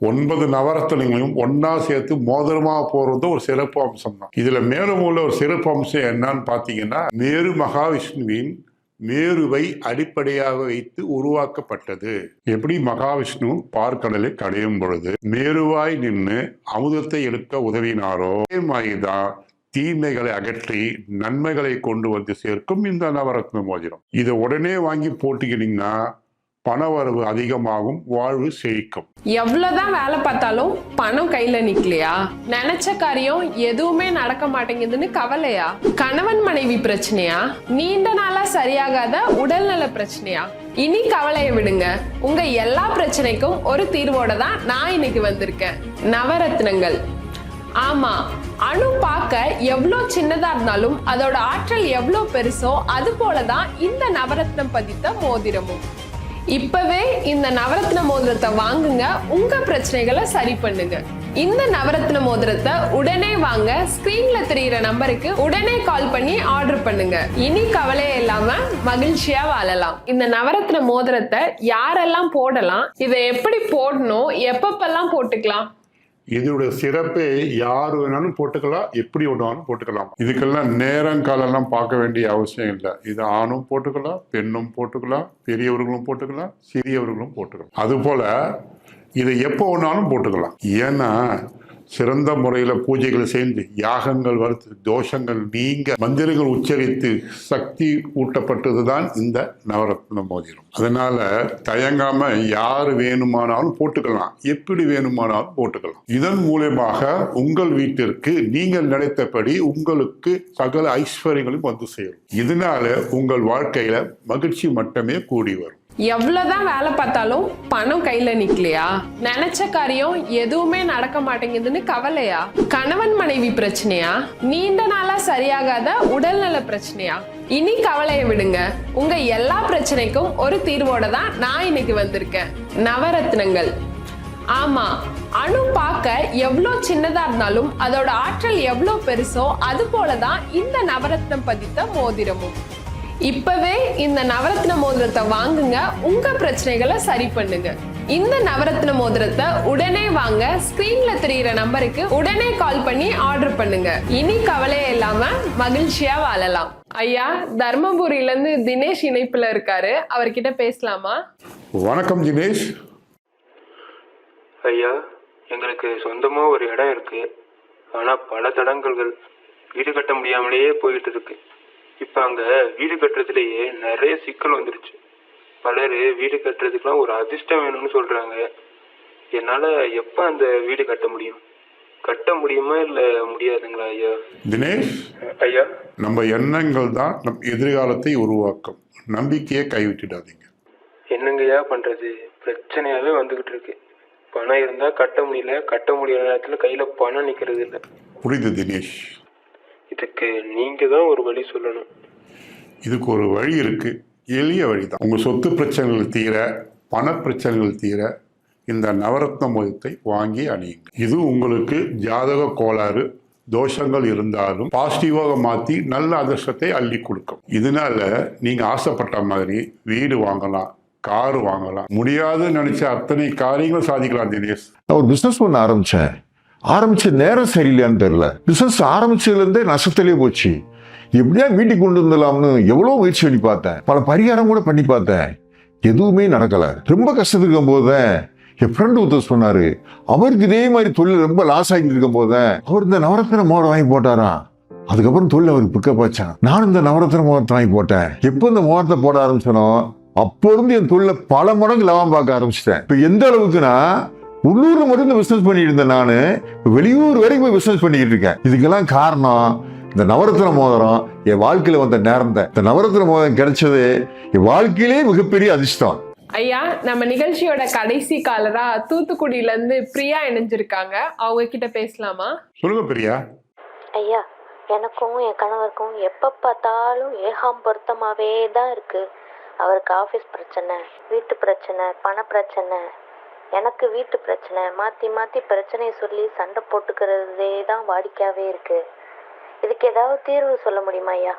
ஒன்பது நவரத்தனங்களையும் ஒன்னா சேர்த்து மோதிரமா போறது ஒரு சிறப்பு அம்சம் தான். இதுல மேலும் உள்ள ஒரு சிறப்பு அம்சம் என்னன்னு பாத்தீங்கன்னா மேரு மகாவிஷ்ணுவின் மேருவை அடிப்படையாக வைத்து உருவாக்கப்பட்டது. எப்படி மகாவிஷ்ணு பார்க்கடலை கடையும் பொழுது மேருவாய் நின்று அமுதத்தை எடுக்க உதவினாரோ அதே மாதிரிதான் தீமைகளை அகற்றி நன்மைகளை கொண்டு வந்து சேர்க்கும் இந்த நவரத்ன மோதிரம். இதை உடனே வாங்கி போட்டுக்கிட்டீங்கன்னா பணவரவு அதிகமாகும் வாழ்வு செழிக்கும். எவ்வளவுதான் வேலை பார்த்தாலும் பணம் கையில நிக்கலையா? நினைச்ச காரியம் எதுவுமே நடக்க மாட்டேங்குதுன்னு கவலையா? கணவன் மனைவி பிரச்சனையா? நீண்ட நாளா சரியாகாத உடல்நல பிரச்சனையா? இனி கவலையை விடுங்க. உங்க எல்லா பிரச்சனைக்கும் ஒரு தீர்வோட தான் நான் இன்னைக்கு வந்திருக்கேன். நவரத்னங்கள். ஆமா அணு பார்க்க எவ்வளோ சின்னதா இருந்தாலும் அதோட ஆற்றல் எவ்வளோ பெருசோ அது போலதான் இந்த நவரத்னம் பதித்த மோதிரமும். இப்பவே இந்த நவரத்ன மோதிரத்தை வாங்குங்க. உங்க பிரச்சனைகளை சரி பண்ணுங்க. இந்த நவரத்ன மோதிரத்தை உடனே வாங்க. ஸ்கிரீன்ல தெரியுற நம்பருக்கு உடனே கால் பண்ணி ஆர்டர் பண்ணுங்க. இனி கவலையே இல்லாம மகிழ்ச்சியா வாழலாம். இந்த நவரத்ன மோதிரத்தை யாரெல்லாம் போடலாம்? இதை எப்படி போடணும்? எப்பப்பெல்லாம் போட்டுக்கலாம்? இதோட சிறப்பே யார் வேணாலும் போட்டுக்கலாம் எப்படி வேணாலும் போட்டுக்கலாம். இதுக்கெல்லாம் நேரம் காலம்லாம் பார்க்க வேண்டிய அவசியம் இல்லை. இது ஆணும் போட்டுக்கலாம் பெண்ணும் போட்டுக்கலாம் பெரியவர்களும் போட்டுக்கலாம் சிறியவர்களும் போட்டுக்கலாம். அதுபோல இதை எப்போ வேணாலும் போட்டுக்கலாம். ஏன்னா சிறந்த முறையில் பூஜைகள் செய்து யாகங்கள் வறுத்து தோஷங்கள் நீங்க மந்திரங்கள் உச்சரித்து சக்தி ஊட்டப்பட்டது தான் இந்த நவரத்ன மோதிரம். அதனால தயங்காம யார் வேணுமானாலும் போட்டுக்கலாம். எப்படி வேணுமானாலும் போட்டுக்கலாம். இதன் மூலயமாக உங்கள் வீட்டிற்கு நீங்கள் நினைத்தபடி உங்களுக்கு சகல ஐஸ்வர்யங்களும் வந்து சேரும். இதனால உங்கள் வாழ்க்கையில மகிழ்ச்சி மட்டுமே கூடி வரும். எவ்வளவுதான் வேலை பார்த்தாலும் பணம் கையில நிக்கலையா? நினைச்ச காரியம் எதுவுமே நடக்க மாட்டேங்குதுன்னு கவலையா? கணவன் மனைவி பிரச்சனையா? நீண்ட நாளா சரியாகாத உடல்நல பிரச்சனையா? இனி கவலையை விடுங்க. உங்க எல்லா பிரச்சனைக்கும் ஒரு தீர்வோட தான் நான் இன்னைக்கு வந்திருக்கேன். நவரத்னங்கள். ஆமா அணு பார்க்க எவ்வளோ சின்னதா இருந்தாலும் அதோட ஆற்றல் எவ்வளோ பெருசோ அது போலதான் இந்த நவரத்னம் பதித்த மோதிரமும். இப்பவே இந்த நவரத்ன மோதிரத்தை வாங்குங்க. உங்க பிரச்சனைகளை சரி பண்ணுங்க. இந்த நவரத்ன மோதிரத்தை உடனே வாங்க. ஸ்கிரீன்ல தெரியுற நம்பருக்கு உடனே கால் பண்ணி ஆர்டர் பண்ணுங்க. இனி கவலையே இல்லாம மகிழ்ச்சியா வாழலாம். ஐயா தர்மபுரியில இருந்து தினேஷ் இணைப்புல இருக்காரு. அவர்கிட்ட பேசலாமா? வணக்கம் தினேஷ். ஐயா எங்களுக்கு சொந்தமா ஒரு இடம் இருக்கு. ஆனா பல தடங்கல்கள் வீடு கட்ட முடியாமலேயே போயிட்டு இருக்கு. இப்ப அங்க வீடு கட்டுறதுலயே நிறைய சிக்கல் வந்துருச்சு. பலர் வீடு கட்டுறதுக்குலாம் ஒரு அதிர்ஷ்டம் வேணும்னு சொல்றாங்க. என்னால எப்ப அந்த வீடு கட்ட முடியும்? கட்ட முடியுமா இல்ல முடியாதுங்களா ஐயா? தினேஷ் ஐயா? நம்ம எண்ணங்கள் தான் நம் எதிர்காலத்தை உருவாக்கும். நம்பிக்கையை கைவிட்டுடாதீங்க. என்னங்கய்யா பண்றது? பிரச்சனையாவே வந்துகிட்டு இருக்கு. பணம் இருந்தா கட்ட முடியல கட்ட முடியாத நேரத்துல கையில பணம் நிக்கிறது இல்ல புரியுது தினேஷ். இதுக்கு நீங்க தான் ஒரு வழி சொல்லணும். இதுக்கு ஒரு வழி இருக்கு. எளிய வழி தான் உங்கள் சொத்து பிரச்சனைகள் தீர பண பிரச்சனைகள் தீர இந்த நவரத்ன மோதிரத்தை வாங்கி அணியுங்க. இது உங்களுக்கு ஜாதக கோளாறு தோஷங்கள் இருந்தாலும் பாசிட்டிவாக மாற்றி நல்ல அதிர்ஷ்டத்தை அள்ளி கொடுக்கும். இதனால நீங்கள் ஆசைப்பட்ட மாதிரி வீடு வாங்கலாம் கார் வாங்கலாம். முடியாதுன்னு நினைச்ச அத்தனை காரியங்களும் சாதிக்கலாம் தினேஷ். நான் ஒரு பிஸ்னஸ் ஒன்று ஆரம்பித்தேன் ஆரம்பிச்ச நேரம் சரியில்லையான்னு தெரில பிஸ்னஸ் ஆரம்பிச்சதுலேருந்தே நஷ்டத்திலே போச்சு. எப்படியா வீட்டுக்கு கொண்டு வந்துடலாம்னு எவ்வளோ முயற்சி பண்ணி பார்த்தேன். பல பரிகாரம் கூட பண்ணி பார்த்தேன். எதுவுமே நடக்கலை. ரொம்ப கஷ்டத்துக்கு இருக்கும்போது தான் என் ஃப்ரெண்டு ஒருத்தர் சொன்னார் அவருக்கு இதே மாதிரி தொழில் ரொம்ப லாஸ் ஆகிட்டு இருக்கும் போது அவர் இந்த நவரத்ன மோடம் வாங்கி போட்டாராம் அதுக்கப்புறம் தொழில் அவருக்கு பிக்கப் ஆச்சான் நானும் இந்த நவரத்ன மோகத்தை வாங்கி போட்டேன். எப்போ இந்த மோகத்தை போட ஆரம்பிச்சனோ அப்போ இருந்து என் தொழில பல மடங்கு லாபம் பார்க்க ஆரம்பிச்சிட்டேன். இப்போ எந்த அளவுக்குன்னா உள்ளூர்ல மட்டும் இந்த பிசினஸ் பண்ணிட்டு இருந்தேன் நான். வெளியூர் வரைக்கும் போய் பிசினஸ் பண்ணிக்கிட்டு இருக்கேன். இதுக்கெல்லாம் காரணம் இந்த நவரத்ன மோதிரம் என் வாழ்க்கையில வந்த நேரம் தான். இந்த நவரத்ன மோதிரம் கிடைச்சது என் வாழ்க்கையிலே மிகப்பெரிய அதிர்ஷ்டம். ஐயா நம்ம நிகழ்ச்சியோட கடைசி காலரா தூத்துக்குடியில இருந்து பிரியா இணைஞ்சிருக்காங்க. அவங்க கிட்ட பேசலாமா? சொல்லுங்க பிரியா. ஐயா எனக்கும் என் கணவருக்கும் எப்போ பார்த்தாலும் ஏகாம் பொருத்தமாகவே தான் இருக்கு. அவருக்கு ஆஃபீஸ் பிரச்சனை வீட்டு பிரச்சனை பண பிரச்சனை எனக்கு வீட்டு பிரச்சனை. மாற்றி மாற்றி பிரச்சனையை சொல்லி சண்டை போட்டுக்கிறதே தான் வாடிக்கையாகவே இருக்கு. இதுக்கு ஏதாவது தீர்வு சொல்ல முடியுமா ஐயா?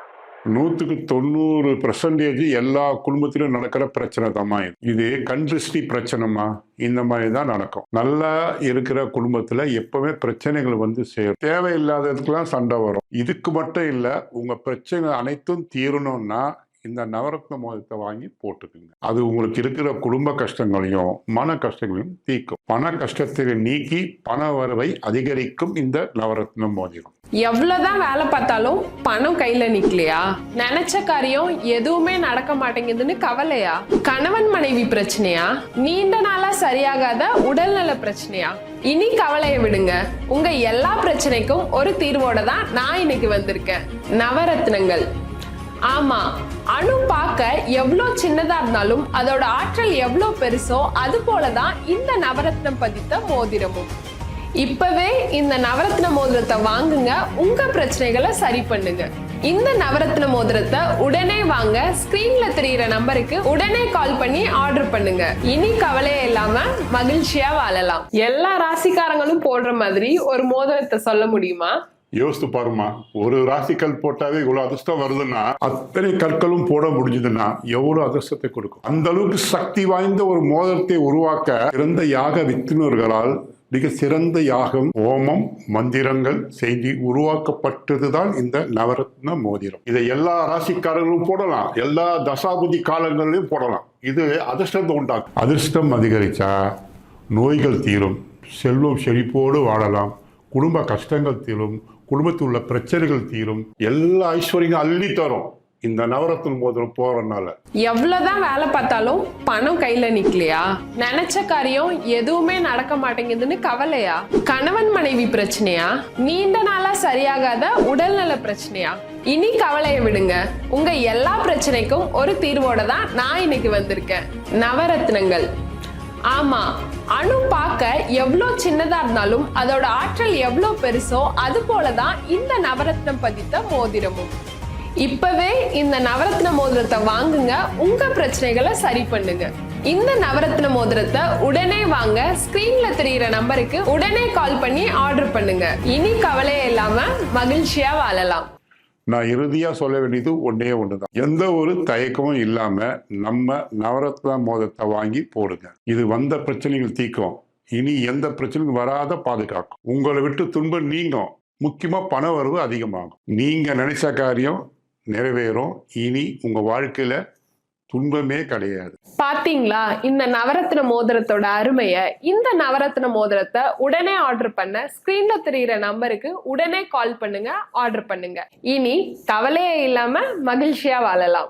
நூற்றுக்கு தொண்ணூறு பர்சன்டேஜ் எல்லா குடும்பத்திலும் நடக்கிற பிரச்சனை தாம்மா இது. இது பிரச்சனைமா இந்த மாதிரி தான் நடக்கும். நல்லா இருக்கிற குடும்பத்தில் எப்பவுமே பிரச்சனைகள் வந்து சேரும். தேவையில்லாததுக்கெல்லாம் சண்டை வரும். இதுக்கு மட்டும் இல்லை உங்கள் பிரச்சனை அனைத்தும் தீரணும்னா இந்த நவரத்ன மோதிரத்தை வாங்கி போட்டுக்குங்க. அது உங்களுக்கு இருக்கிற குடும்ப கஷ்டங்களையும் மன கஷ்டங்களையும் தீர்க்கும். பண கஷ்டத்தை நீக்கி பண வரவை அதிகரிக்கும் இந்த நவரத்ன மோதிரம். எவ்வளவுதான் வேலை பார்த்தாலும் பணம் கையில நிக்கலையா? நினைச்ச காரியம் எதுவுமே நடக்க மாட்டேங்குதுன்னு கவலையா? கணவன் மனைவி பிரச்சனையா? நீண்ட நாளா சரியாகாத உடல்நல பிரச்சனையா? இனி கவலையை விடுங்க. உங்க எல்லா பிரச்சனைக்கும் ஒரு தீர்வோட தான் நான் இன்னைக்கு வந்திருக்கேன். நவரத்னங்கள். ஆமா அணு பார்க்க எவ்வளோ சின்னதா இருந்தாலும் அதோட ஆற்றல் எவ்வளோ பெருசோ அது போலதான் இந்த நவரத்னம் பதித்த மோதிரமும். இப்பவே இந்த நவரத்ன மோதிரத்தை வாங்குங்க உங்க பிரச்சனைகளை சரி பண்ணுங்க. இந்த நவரத்ன மோதிரத்தை உடனே வாங்க ஸ்கிரீன்ல தெரியுற நம்பருக்கு உடனே கால் பண்ணி ஆர்டர் பண்ணுங்க. இனி கவலையே இல்லாம மகிழ்ச்சியா வாழலாம். எல்லா ராசிக்காரங்களும் போடுற மாதிரி ஒரு மோதிரத்தை சொல்ல முடியுமா? யோசித்து பாருமா ஒரு ராசிக்கல் போட்டாவே இவ்வளவு அதிர்ஷ்டம் வருதுன்னா அத்தனை கற்களும் போட முடிஞ்சதுன்னா எவ்வளவு அதிர்ஷ்டத்தை கொடுக்கும்? அந்த அளவுக்கு சக்தி வாய்ந்த ஒரு மோதிரத்தை உருவாக்க சிறந்த யாக வித்துனர்களால் மிக சிறந்த யாகம் ஓமம் மந்திரங்கள் செய்தி உருவாக்கப்பட்டதுதான் இந்த நவரத்ன மோதிரம். இதை எல்லா ராசிக்காரர்களும் போடலாம். எல்லா தசாபுதி காலங்களிலும் போடலாம். இது அதிர்ஷ்டத்தை உண்டாக்கும். அதிர்ஷ்டம் அதிகரிச்சா நோய்கள் தீரும். செல்வம் செழிப்போடு வாழலாம். குடும்ப கஷ்டங்கள் தீரும். குடும்பத்தில் உள்ள பிரச்சனைகள் தீரும். எல்லா ஐஸ்வர்யம் அள்ளி தரும். இந்த நவரத்ன மோதிரம் போறனால எவ்வளவுதான் வேலை பார்த்தாலும் பணம் கையில நிக்கலையா? நினைச்ச காரியம் எதுவுமே நடக்க மாட்டேங்குதுன்னு கவலையா? கணவன் மனைவி பிரச்சனையா? நீண்ட நாளா சரியாகாத உடல்நல பிரச்சனையா? இனி கவலையை விடுங்க. உங்க எல்லா பிரச்சனைக்கும் ஒரு தீர்வோட தான் நான் இன்னைக்கு வந்திருக்கேன். நவரத்னங்கள். ஆமா அணு பார்க்க எவ்வளோ சின்னதா இருந்தாலும் அதோட ஆற்றல் எவ்வளோ பெருசோ அது போலதான் இந்த நவரத்னம் பதித்த மோதிரமும். இப்பவே இந்த நவரத்ன மோதிரத்தை வாங்குங்க உங்க பிரச்சனைகளை சரி பண்ணுங்க. இந்த நவரத்ன மோதிரத்தை உடனே வாங்க ஸ்கிரீன்ல தெரியுற நம்பருக்கு உடனே கால் பண்ணி ஆர்டர் பண்ணுங்க. இனி கவலையே இல்லாம மகிழ்ச்சியா வாழலாம். நான் இறுதியாக சொல்ல வேண்டியது ஒன்றே ஒன்று தான் எந்த ஒரு தயக்கமும் இல்லாமல் நம்ம நவரத்ன மோதத்தை வாங்கி போடுங்க. இது வந்த பிரச்சனைகள் தீக்கும் இனி எந்த பிரச்சனையும் வராத பாதுகாக்கும். உங்களை விட்டு துன்பம் நீங்கும். முக்கியமாக பண வரவு அதிகமாகும். நீங்கள் நினைச்ச காரியம் நிறைவேறும். இனி உங்கள் வாழ்க்கையில் துன்பமே கிடையாது. பாத்தீங்களா? இந்த நவரத்ன மோதிரத்தோட அருமைய இந்த நவரத்ன மோதிரத்தை உடனே ஆர்டர் பண்ண ஸ்கிரீன்ல தெரியுற நம்பருக்கு உடனே கால் பண்ணுங்க ஆர்டர் பண்ணுங்க. இனி கவலையே இல்லாம மகிழ்ச்சியா வாழலாம்.